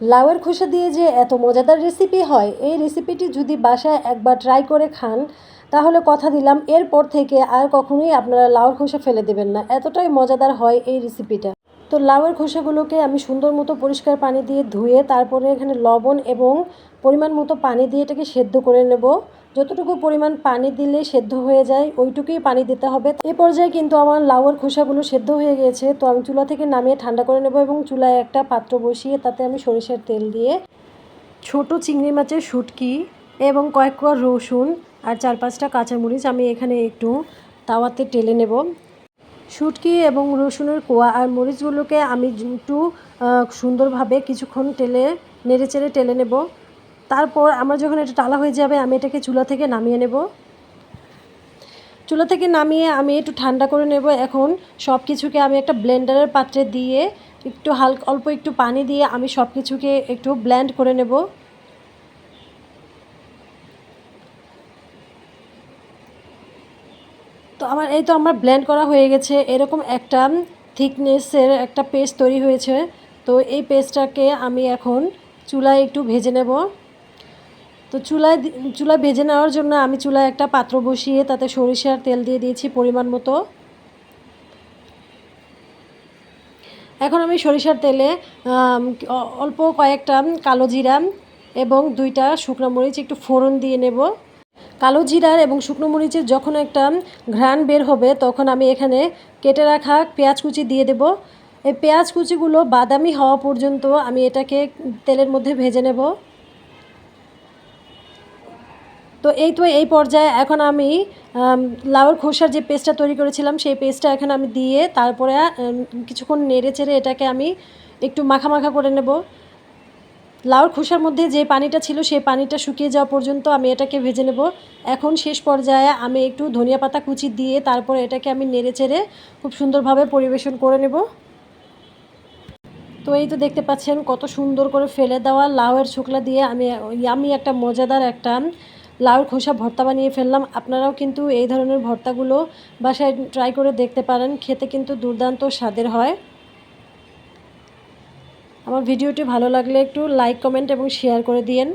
লাউয়ের খোসা দিয়ে যে এত মজাদার রেসিপি হয়, এই রেসিপিটি যদি বাসায় একবার ট্রাই করে খান, তাহলে কথা দিলাম, এরপর থেকে আর কখনোই আপনারা লাউয়ের খোসা ফেলে দেবেন না। এতটাই মজাদার হয় এই রেসিপিটা তো লাউয়ের খোসাগুলোকে আমি সুন্দর মতো পরিষ্কার পানি দিয়ে ধুয়ে, তারপরে এখানে লবণ এবং পরিমাণ মতো পানি দিয়ে এটাকে সেদ্ধ করে নেব। যতটুকু পরিমাণ পানি দিলে সেদ্ধ হয়ে যায়, ওইটুকুই পানি দিতে হবে। এ পর্যায়ে কিন্তু আমার লাউয়ের খোসাগুলো সেদ্ধ হয়ে গিয়েছে, তো আমি চুলা থেকে নামিয়ে ঠান্ডা করে নেব এবং চুলায় একটা পাত্র বসিয়ে তাতে আমি সরিষার তেল দিয়ে ছোট চিংড়ি মাছের শুটকি এবং কয়েক কোয়া রসুন আর চার পাঁচটা কাঁচামরিচ আমি এখানে একটু তাওয়াতে টেলে নেব। শুটকি এবং রসুনের কোয়া আর মরিচগুলোকে আমি একটু সুন্দরভাবে কিছুক্ষণ টেলে, নেড়ে চেড়ে টেলে নেব। তারপর আমার যখন এটা টালা হয়ে যাবে, আমি এটাকে চুলা থেকে নামিয়ে নেব। চুলা থেকে নামিয়ে আমি একটু ঠান্ডা করে নেব। এখন সব কিছুকে আমি একটা ব্লেন্ডারের পাত্রে দিয়ে একটু হালকা, অল্প একটু পানি দিয়ে আমি সব কিছুকে একটু ব্ল্যান্ড করে নেব। তো আমার, এই তো আমার ব্ল্যান্ড করা হয়ে গেছে। এরকম একটা থিকনেসের একটা পেস্ট তৈরি হয়েছে। তো এই পেস্টটাকে আমি এখন চুলায় একটু ভেজে নেব। তো চুলায় চুলায় ভেজে নেওয়ার জন্য আমি চুলায় একটা পাত্র বসিয়ে তাতে সরিষার তেল দিয়ে দিয়েছি পরিমাণ মতো। এখন আমি সরিষার তেলে অল্প কয়েকটা কালো জিরা এবং দুইটা শুকনো মরিচ একটু ফোড়ন দিয়ে নেব। কালো জিরার এবং শুকনো মরিচের যখন একটা ঘ্রাণ বের হবে তখন আমি এখানে কেটে রাখা পেঁয়াজ কুচি দিয়ে দেব। এই পেঁয়াজ কুচিগুলো বাদামি হওয়া পর্যন্ত আমি এটাকে তেলের মধ্যে ভেজে নেব। তো এই তো এই পর্যায়ে এখন আমি লাউর খোসার যে পেস্টটা তৈরি করেছিলাম, সেই পেস্টটা এখন আমি দিয়ে তারপরে কিছুক্ষণ নেড়ে চেড়ে এটাকে আমি একটু মাখা মাখা করে নেব। লাউর খোসার মধ্যে যে পানিটা ছিল, সেই পানিটা শুকিয়ে যাওয়া পর্যন্ত আমি এটাকে ভেজে নেব। এখন শেষ পর্যায়ে আমি একটু ধনিয়া পাতা কুচি দিয়ে তারপর এটাকে আমি নেড়ে চেড়ে খুব সুন্দরভাবে পরিবেশন করে নেব। তো এই তো দেখতে পাচ্ছেন কত সুন্দর করে ফেলে দেওয়া লাউয়ের শুকলা দিয়ে আমি আমি একটা মজাদার একটা লাউয়ের খোসা ভর্তা বানিয়ে ফেললাম। আপনারাও কিন্তু এই ধরনের ভর্তাগুলো বাসায় ট্রাই করে দেখতে পারেন। খেতে কিন্তু দুর্দান্ত স্বাদের হয়। আমার ভিডিওটি ভালো লাগলে একটু লাইক কমেন্ট এবং শেয়ার করে দিয়েন।